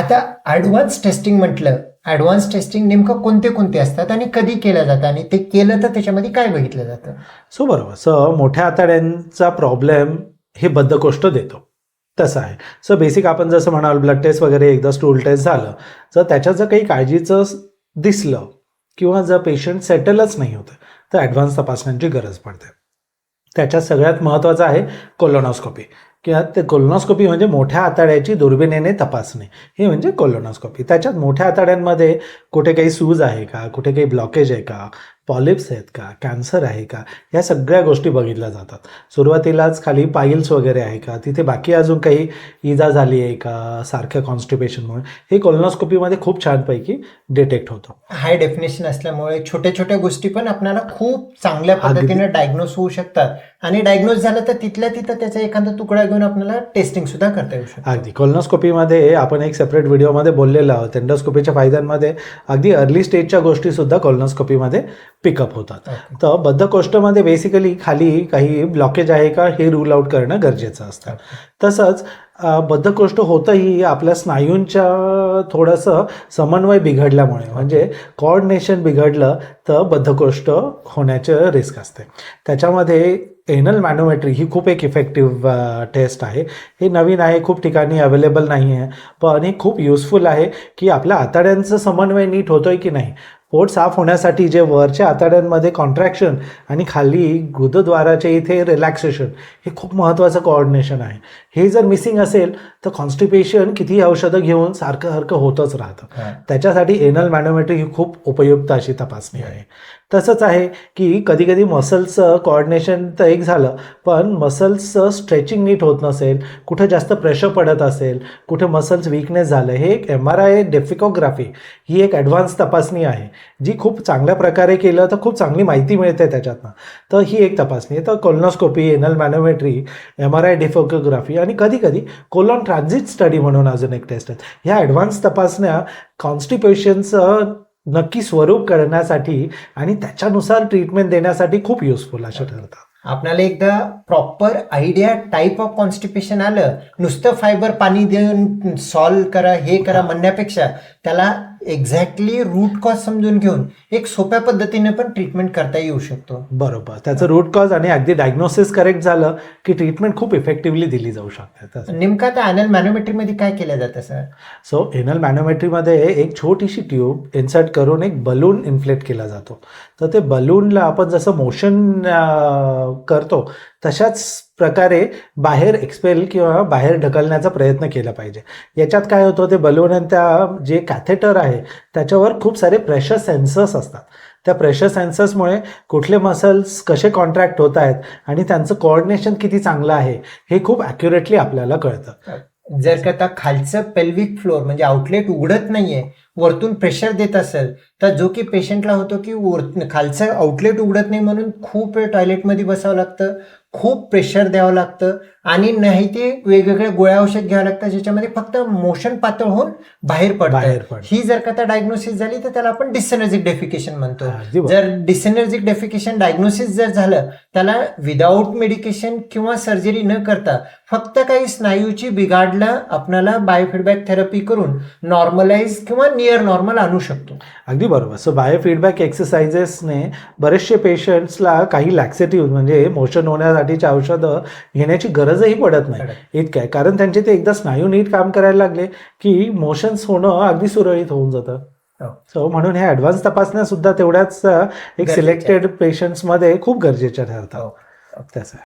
आता advance testing म्हटलं advance testing नेमकं कोणते कोणते असतात आणि कधी केलं जातं आणि ते केलं तर त्याच्यामध्ये काय बघितलं जातं? सो बरोबर. सो मोठ्या आतड्यांचा प्रॉब्लेम हे बद्धकोष्ठ देतो. तसं आहे. सो बेसिक आपण जसं म्हणाल ब्लड टेस्ट वगैरे एकदा स्टूल टेस्ट झालं तर त्याच्यात जर काही काळजीचं दिसलं किंवा जर पेशंट सेटलच नाही होतं तर ॲडव्हान्स तपासण्यांची गरज पडते. त्याच्यात सगळ्यात महत्त्वाचं आहे कोलोनॉस्कोपी किंवा ते कोलोनॉस्कोपी म्हणजे मोठ्या आतड्याची दुर्बिणीने तपासणे. हे म्हणजे कोलोनॉस्कोपी त्याच्यात मोठ्या आतड्यांमध्ये कुठे काही सूज आहे का? कुठे काही ब्लॉकेज आहे का? पॉलिप्स आहेत का? कॅन्सर आहे का? या सगळ्या गोष्टी बघितल्या जातात. सुरुवातीलाच खाली पाईल्स वगैरे आहे का? तिथे बाकी अजून काही इजा झाली आहे का? सारख्या कॉन्स्टिपेशनमुळे हे कोलोनॉस्कोपीमध्ये खूप छानपैकी डिटेक्ट होतं. हाय डेफिनेशन असल्यामुळे छोट्या छोट्या गोष्टी पण आपल्याला खूप चांगल्या. पद्धतीने डायग्नोज होऊ शकतात. आणि डायग्नोज झालं तर तिथल्या तिथं त्याचा एखादा तुकडा घेऊन आपल्याला टेस्टिंग सुद्धा करता येऊ शकतं. अगदी. कोलोनॉस्कोपीमध्ये आपण एक सेपरेट व्हिडिओमध्ये बोललेलो आहोत. एंडोस्कोपीच्या फायद्यांमध्ये अगदी अर्ली स्टेजच्या गोष्टीसुद्धा कोलोनॉस्कोपीमध्ये पिकअप होतात. तर बद्धकोष्ठमध्ये बेसिकली खाली काही ब्लॉकेज आहे का हे रूल आउट करणं गरजेचं असतं. तसंच बद्धकोष्ठ होतंही आपल्या स्नायूंच्या थोडंसं समन्वय बिघडल्यामुळे म्हणजे कोऑर्डिनेशन बिघडलं तर बद्धकोष्ठ होण्याचं रिस्क असते. त्याच्यामध्ये एनल मॅनोमेट्री ही खूप एक इफेक्टिव्ह टेस्ट आहे. हे नवीन आहे खूप ठिकाणी अवेलेबल नाही आहे पण हे खूप युजफुल आहे की आपल्या आतड्यांचं समन्वय नीट होतोय की नाही. पोट साफ होण्यासाठी जे वरच्या आतड्यांमध्ये कॉन्ट्रॅक्शन आणि खाली गुदद्वाराच्या इथे रिलॅक्सेशन हे खूप महत्त्वाचं कोऑर्डिनेशन आहे. हे जर मिसिंग असेल तर कॉन्स्टिपेशन कितीही औषधं घेऊन सारखं सारखं होतच राहतं. त्याच्यासाठी एनल मॅनोमेट्री ही खूप उपयुक्त अशी तपासणी आहे. तसंच आहे की कधी कधी मसल्सचं कॉर्डिनेशन तर एक झालं पण मसल्सचं स्ट्रेचिंग नीट होत नसेल कुठे जास्त प्रेशर पडत असेल कुठे मसल्स विकनेस झालं हे एक एम आर आय डेफिकोग्राफी ही एक ॲडव्हान्स तपासणी आहे. जी खूप चांगल्या प्रकारे केलं तर खूप चांगली माहिती मिळते त्याच्यातनं. तर ही एक तपासणी आहे. तर colonoscopy anal manometry M R I defecography आणि कधी कधी कोलॉन ट्रान्झिट स्टडी म्हणून अजून एक टेस्ट आहे. ह्या ॲडव्हान्स तपासण्या कॉन्स्टिपेशनचं नक्की स्वरूप करण्यासाठी आणि त्याच्यानुसार ट्रीटमेंट देण्यासाठी खूप युजफुल अशा ठरतात. आपल्याला एकदा proper idea type of constipation आलं नुसतं फायबर पाणी देऊन सॉल्व करा हे करा म्हणण्यापेक्षा त्याला एक्झॅक्टली रूट कॉज समजून घेऊन एक सोप्या पद्धतीने पण ट्रीटमेंट करता येऊ शकतो. बरोबर. त्याचं रूट कॉज आणि अगदी डायग्नोसिस करेक्ट झालं की ट्रीटमेंट खूप इफेक्टिव्हली दिली जाऊ शकते. नेमकं आता अॅनल मॅनोमेट्रीमध्ये काय केलं जातं सर सो एनल मॅनोमेट्रीमध्ये एक छोटीशी ट्यूब इन्सर्ट करून एक बलून इन्फ्लेट केला जातो. तर ते बलूनला आपण जसं मोशन करतो तशाच प्रकारे बाहेर एक्सपेल किंवा बाहेर ढकलण्याचा प्रयत्न केला पाहिजे. याच्यात काय होतं ते बलून आणि त्या जे कॅथेटर आहे त्याच्यावर खूप सारे प्रेशर सेन्सर्स असतात. त्या प्रेशर सेन्सर्समुळे कुठले मसल्स कसे कॉन्ट्रॅक्ट होत आहेत आणि त्यांचं कोऑर्डिनेशन किती चांगलं आहे हे खूप ॲक्युरेटली आपल्याला कळतं. जर का त्या खालचं पेल्विक फ्लोअर म्हणजे आउटलेट उघडत नाहीये वरतून प्रेशर देत असेल तर जो की पेशंटला होतो की वर खालचं आउटलेट उघडत नाही म्हणून खूप वेळ टॉयलेटमध्ये बसावं लागतं खूप प्रेशर द्यावं लागतं आणि नाही ते वेगवेगळ्या गोळ्या औषध घ्यावं लागतं ज्याच्यामध्ये फक्त मोशन पातळ होऊन बाहेर पडतं. पड ही जर का डायग्नोसिस झाली तर त्याला आपण डिसेनर्जिक डेफिकेशन म्हणतो. जर डिसेनर्जिक डेफिकेशन डायग्नोसिस जर झालं त्याला विदाऊट मेडिकेशन किंवा सर्जरी न करता फक्त काही स्नायूची बिघाडला आपल्याला बायोफीडबॅक थेरपी करून नॉर्मलाइज किंवा नियर नॉर्मल आणू शकतो. अगदी बरोबर. सो बायोफीडबॅक एक्सरसाइजेसने बरेचसे पेशंट्सला काही लॅक्सेटिव्ह म्हणजे मोशन होण्यासाठीची औषधं घेण्याची गरजही पडत नाही. इतकं आहे. कारण त्यांचे ते एकदा स्नायू नीट काम करायला लागले की मोशन्स होणं अगदी सुरळीत होऊन जातं. हो. सो म्हणून हे ॲडव्हान्स तपासण्या सुद्धा तेवढ्याच अ, एक सिलेक्टेड पेशंट्समध्ये खूप गरजेच्या ठरतात. हो. त्याचं